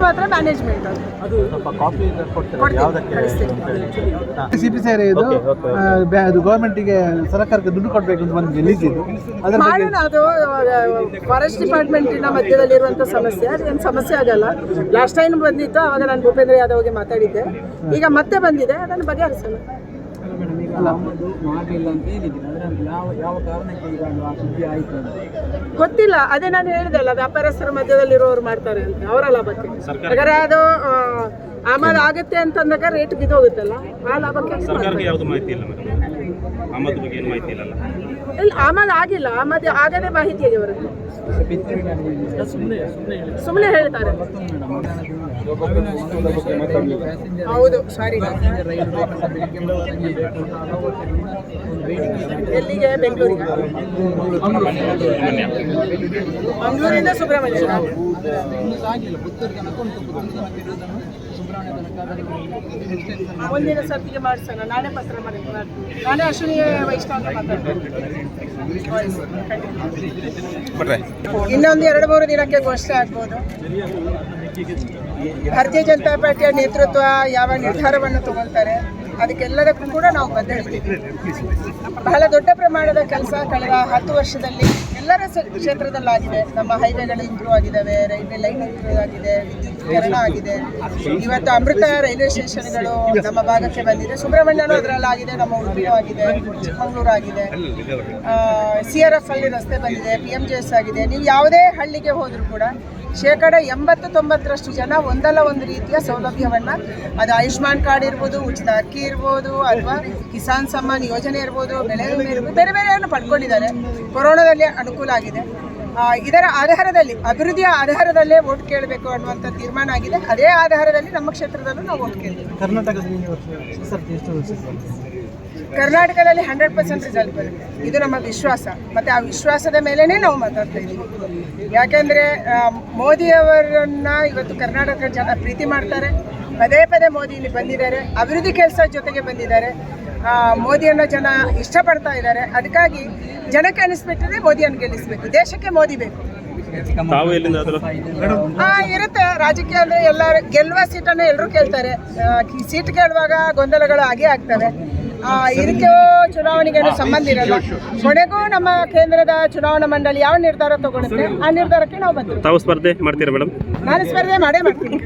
ಮಾತ್ರ management. C P ಇದು ಬ್ಯಾ- ಅದು ಗೌರ್ಮೆಂಟಿಗೆ ಸರ್ಕಾರಕ್ಕೆ ದುಡ್ಡು ಕೊಡಬೇಕು ಅಂತ ಒಂದು ಲೀಸ್ ಇದು ಅದ್ರ ಬಗ್ಗೆ ಮಾಡೋಣ ಅದು ಫಾರೆಸ್ಟ್ ಡಿಪಾರ್ಟ್ಮೆಂಟಿನ ಮಧ್ಯದಲ್ಲಿರುವಂಥ ಸಮಸ್ಯೆ. ಅದೇನು ಸಮಸ್ಯೆ ಆಗಲ್ಲ. ಲಾಸ್ಟ್ ಟೈಮ್ ಬಂದಿತ್ತು ಅವಾಗ ನಾನು ಭೂಪೇಂದ್ರ ಯಾದವ್ಗೆ ಮಾತಾಡಿದ್ದೆ. ಈಗ ಮತ್ತೆ ಬಂದಿದೆ ಅದನ್ನು ಬಗೆಹರಿಸೋಣ. ಮಾಡಲಿಲ್ಲ ಅಂತ ಹೇಳಿದ್ದೀನಿ. ಆದರೆ ಯಾವ ಯಾವ ಕಾರಣಕ್ಕೆ ಈಗ ಅದು ಆ ಸುದ್ದಿ ಆಯಿತು ಅಂತ? ಗೊತ್ತಿಲ್ಲ. ಅದೇ ನಾನು ಹೇಳಿದೆ ಅಲ್ಲ ವ್ಯಾಪಾರಸ್ಥರ ಮಧ್ಯದಲ್ಲಿರೋರು ಮಾಡ್ತಾರೆ ಅಂತ ಅವರ ಲಾಭಕ್ಕೆ. ಯಾಕಂದ್ರೆ ಅದು ಆಮೇಲೆ ಆಮದು ಆಗುತ್ತೆ ಅಂತಂದಾಗ ರೇಟ್ ಬಿದ್ದೋಗುತ್ತಲ್ಲ ಆ ಲಾಭಕ್ಕೆ ಸರ್ಕಾರಕ್ಕೆ. ಯಾವುದು ಮಾಹಿತಿ ಇಲ್ಲ ಮೇಡಮ್? ಆಮದು ಬಗ್ಗೆ ಏನು ಮಾಹಿತಿ ಇಲ್ಲಲ್ಲ? ಇಲ್ಲ ಆಮದು ಆಗಿಲ್ಲ. ಆಮದು ಆಗದೆ ಮಾಹಿತಿ ಇದೆ ಅವರದ್ದು. ಸುಮ್ಮನೆ ಸುಮ್ಮನೆ ಹೇಳಿ. ಸುಮ್ಮನೆ ಹೇಳ್ತಾರೆ. ಹೌದು ಸಾರಿ ಎಲ್ಲಿಗೆ? ಬೆಂಗಳೂರಿಗೆ? ಮಂಗಳೂರಿಂದ ಸುಬ್ರಹ್ಮಣ್ಯ ಒಂದಿನ ಸರ್ತಿಗೆ ಮಾಡಿಸೋಣ ನಾನೇ ಪತ್ರ ಮಾಡಿ ನಾನೇ ಅಶ್ವಿನಿ ವೈಷ್ಣವ ಮಾತಾಡ್ತೀನಿ. ಇನ್ನೊಂದು ಎರಡು ಮೂರು ದಿನಕ್ಕೆ ಘೋಷಣೆ ಆಗ್ಬೋದು. ಭಾರತೀಯ ಜನತಾ ಪಾರ್ಟಿಯ ನೇತೃತ್ವ ಯಾವ ನಿರ್ಧಾರವನ್ನು ತಗೊಳ್ತಾರೆ? ಅದಕ್ಕೆಲ್ಲದಕ್ಕೂ ಕೂಡ ನಾವು ಬದ್ಧ ಇದ್ದೀವಿ ಬಹಳ ದೊಡ್ಡ ಪ್ರಮಾಣದ ಕೆಲಸ ಕಳೆದ ಹತ್ತು ವರ್ಷದಲ್ಲಿ ಎಲ್ಲರ ಕ್ಷೇತ್ರದಲ್ಲಾಗಿದೆ. ನಮ್ಮ ಹೈವೇಗಳು ಇಂಪ್ರೂವ್ ಆಗಿದ್ದಾವೆ, ರೈಲ್ವೆ ಲೈನ್ ಇಂಪ್ರೂವ್ ಆಗಿದೆ ವಿದ್ಯುತ್ಕರಣ ಆಗಿದೆ. ಇವತ್ತು ಅಮೃತ ರೈಲ್ವೆ ಸ್ಟೇಷನ್ಗಳು ನಮ್ಮ ಭಾಗಕ್ಕೆ ಬಂದಿದೆ. ಸುಬ್ರಹ್ಮಣ್ಯನೂ ಅದರಲ್ಲಾಗಿದೆ, ನಮ್ಮ ಉಡುಪಿಯೂ ಆಗಿದೆ, ಚಿಕ್ಕಮಗಳೂರು ಆಗಿದೆ. ಸಿ ಆರ್ ಎಫ್ ಅಲ್ಲಿ ರಸ್ತೆ ಬಂದಿದೆ ಪಿ ಎಂ ಜೆ ಎಸ್ ಆಗಿದೆ. ನೀವು ಯಾವುದೇ ಹಳ್ಳಿಗೆ ಹೋದರೂ ಕೂಡ ಶೇಕಡ ಎಂಬತ್ತು ತೊಂಬತ್ತರಷ್ಟು ಜನ ಒಂದಲ್ಲ ಒಂದು ರೀತಿಯ ಸೌಲಭ್ಯವನ್ನು, ಅದು ಆಯುಷ್ಮಾನ್ ಕಾರ್ಡ್ ಇರ್ಬೋದು, ಉಚಿತ ಅಕ್ಕಿ ಇರ್ಬೋದು ಅಥವಾ ಕಿಸಾನ್ ಸಮ್ಮಾನ್ ಯೋಜನೆ ಇರ್ಬೋದು, ಬೆಳೆ ವಿಮೆ ಇರ್ಬೋದು, ಬೇರೆ ಬೇರೆಯನ್ನು ಪಡ್ಕೊಂಡಿದ್ದಾರೆ. ಕೊರೋನಾದಲ್ಲಿ ಅನುಕೂಲ ಆಗಿದೆ. ಇದರ ಆಧಾರದಲ್ಲಿ, ಅಭಿವೃದ್ಧಿಯ ಆಧಾರದಲ್ಲೇ ವೋಟ್ ಕೇಳಬೇಕು ಅನ್ನುವಂಥ ತೀರ್ಮಾನ ಆಗಿದೆ. ಅದೇ ಆಧಾರದಲ್ಲಿ ನಮ್ಮ ಕ್ಷೇತ್ರದಲ್ಲೂ ನಾವು ಓಟ್ ಕೇಳ್ತೀವಿ. ಕರ್ನಾಟಕದಲ್ಲಿ ಕರ್ನಾಟಕದಲ್ಲಿ ಹಂಡ್ರೆಡ್ ಪರ್ಸೆಂಟ್ ರಿಸಲ್ಟ್ ಬರುತ್ತೆ. ಇದು ನಮ್ಮ ವಿಶ್ವಾಸ. ಮತ್ತು ಆ ವಿಶ್ವಾಸದ ಮೇಲೇ ನಾವು ಮಾತಾಡ್ತಾ ಇದ್ದೀವಿ. ಯಾಕೆಂದರೆ ಮೋದಿಯವರನ್ನ ಇವತ್ತು ಕರ್ನಾಟಕ ಜನ ಪ್ರೀತಿ ಮಾಡ್ತಾರೆ. ಪದೇ ಪದೇ ಮೋದಿ ಇಲ್ಲಿ ಬಂದಿದ್ದಾರೆ. ಅಭಿವೃದ್ಧಿ ಕೆಲಸ ಜೊತೆಗೆ ಬಂದಿದ್ದಾರೆ. ಮೋದಿಯನ್ನ ಜನ ಇಷ್ಟಪಡ್ತಾ ಇದ್ದಾರೆ. ಅದಕ್ಕಾಗಿ ಜನಕ್ಕೆ ಅನಿಸ್ಬಿಟ್ಟಿದ್ರೆ ಮೋದಿಯನ್ನು ಗೆಲ್ಲಿಸಬೇಕು. ದೇಶಕ್ಕೆ ಮೋದಿ ಬೇಕು. ಇರುತ್ತೆ. ರಾಜಕೀಯ ಅಂದ್ರೆ ಎಲ್ಲರೂ ಗೆಲ್ಲುವ ಸೀಟನ್ನು ಎಲ್ಲರೂ ಕೇಳ್ತಾರೆ. ಈ ಸೀಟ್ ಕೇಳುವಾಗ ಗೊಂದಲಗಳು ಆಗೇ ಆಗ್ತವೆ. ಇದಕ್ಕೆ ಚುನಾವಣೆಗೆ ಸಂಬಂಧ ಇರಲ್ಲ. ಕೊನೆಗೂ ನಮ್ಮ ಕೇಂದ್ರದ ಚುನಾವಣಾ ಮಂಡಳಿ ಯಾವ ನಿರ್ಧಾರ ತಗೊಳುತ್ತೆ? ಆ ನಿರ್ಧಾರಕ್ಕೆ ನಾವು ಬಂದಿದ್ದೀವಿ ತಾವು ಸ್ಪರ್ಧೆ ಮಾಡ್ತೀರಾ ಮೇಡಮ್? ನಾನು ಸ್ಪರ್ಧೆ ಮಾಡೇ ಮಾಡ್ತೀನಿ.